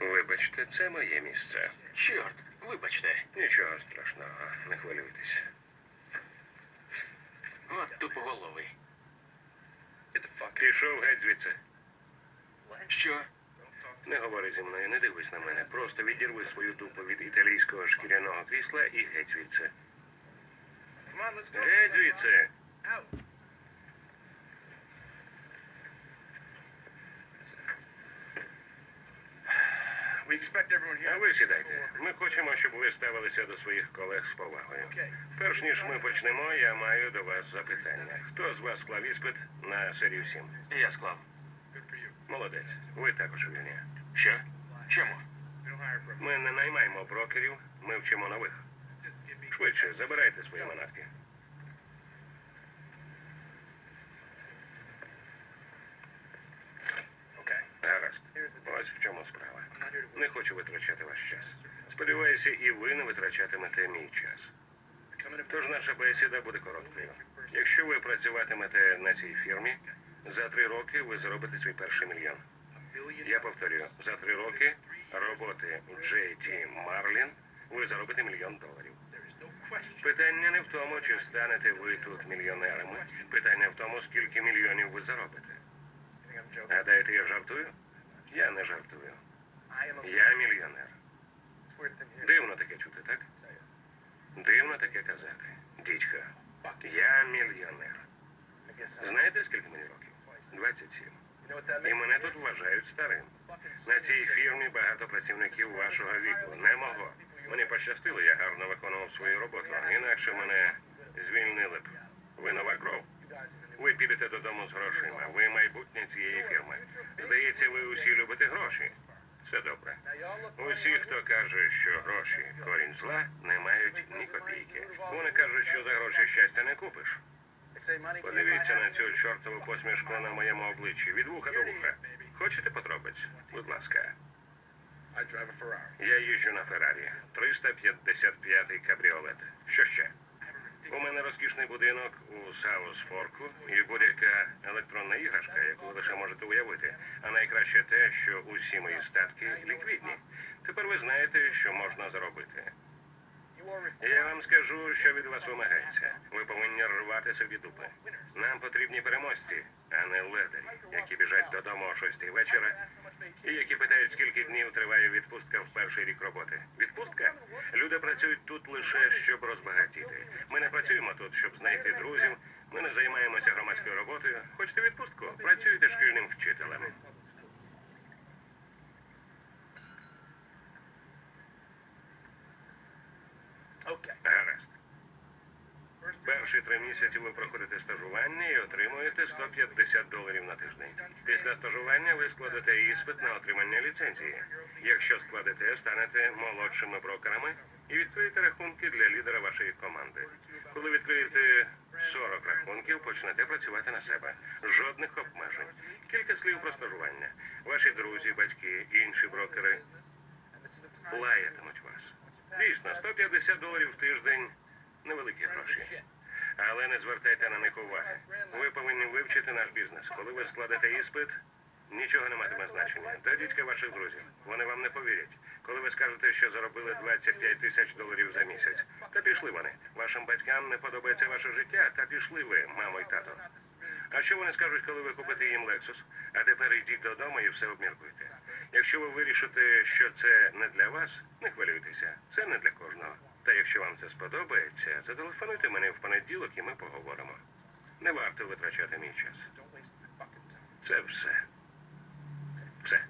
Вибачте, це моє місце. Чорт, вибачте. Нічого страшного, не хвилюйтесь. От тупоголовий. Пішов геть звідси. Що? Не говори зі мною, не дивись на мене. Просто відірви свою дупу від італійського шкіряного крісла і геть звідси. Геть звідси. Ви сідайте. Ми хочемо, щоб ви ставилися до своїх колег з повагою. Перш ніж ми почнемо, я маю до вас запитання. Хто з вас склав іспит на серію 7? Я склав. Молодець. Ви також вільні. Що? Чому? Ми не наймаємо брокерів, ми вчимо нових. Швидше, забирайте свої манатки. Ось в чому справа. Не хочу витрачати ваш час. Сподіваюся, і ви не витрачатимете мій час. Тож наша бесіда буде короткою. Якщо ви працюватимете на цій фірмі, за три роки ви заробите свій перший мільйон. Я повторюю, за три роки роботи в JT Marlin ви заробите мільйон доларів. Питання не в тому, чи станете ви тут мільйонерами. Питання в тому, скільки мільйонів ви заробите. Гадаєте, я жартую? Я не жартую. Я мільйонер. Дивно таке чути, так? Дивно таке казати. Дідько, я мільйонер. Знаєте, скільки мені років? 27. You know what that І мене тут вважають старим. На цій фірмі багато працівників вашого віку. Не мого. Мені пощастило, я гарно виконував свою роботу. Інакше мене звільнили б. Ви нова кров. Ви підете додому з грошима. Ви майбутнє цієї фірми. Здається, ви усі любите гроші. Це добре. Усі, хто каже, що гроші корінь зла, не мають ні копійки. Вони кажуть, що за гроші щастя не купиш. Подивіться на цю чортову посмішку на моєму обличчі від вуха до вуха. Хочете подробиць? Будь ласка. Я їжджу на Феррарі. 355-й кабріолет. Що ще? У мене розкішний будинок у Саус-Форку і будь-яка електронна іграшка, яку ви лише можете уявити. А найкраще те, що усі мої статки ліквідні. Тепер ви знаєте, що можна заробити. Я вам скажу, що від вас вимагається. Ви повинні рвати собі дупи. Нам потрібні переможці, а не ледарі, які біжать додому о 6 вечора і які питають, скільки днів триває відпустка в перший рік роботи. Відпустка? Люди працюють тут лише щоб розбагатіти. Ми не працюємо тут, щоб знайти друзів. Ми не займаємося громадською роботою. Хочете відпустку? Працюйте шкільним вчителем. Гаразд. Перші три місяці ви проходите стажування і отримуєте 150 доларів на тиждень. Після стажування ви складете іспит на отримання ліцензії. Якщо складете, станете молодшими брокерами і відкриєте рахунки для лідера вашої команди. Коли відкриєте 40 рахунків, почнете працювати на себе. Жодних обмежень. Кілька слів про стажування. Ваші друзі, батьки, інші брокери лаятимуть вас. Дійсно, 150 доларів в тиждень невеликі гроші. Але не звертайте на них уваги. Ви повинні вивчити наш бізнес. Коли ви складете іспит, нічого не матиме значення. До дідька ваших друзів. Вони вам не повірять. Коли ви скажете, що заробили 25 тисяч доларів за місяць, та пішли вони. Вашим батькам не подобається ваше життя, та пішли ви, мамо й тато. А що вони скажуть, коли ви купите їм Лексус? А тепер йдіть додому і все обміркуйте. Якщо ви вирішите, що це не для вас, не хвилюйтеся. Це не для кожного. Та якщо вам це сподобається, зателефонуйте мені в понеділок і ми поговоримо. Не варто витрачати мій час. Це все. Все.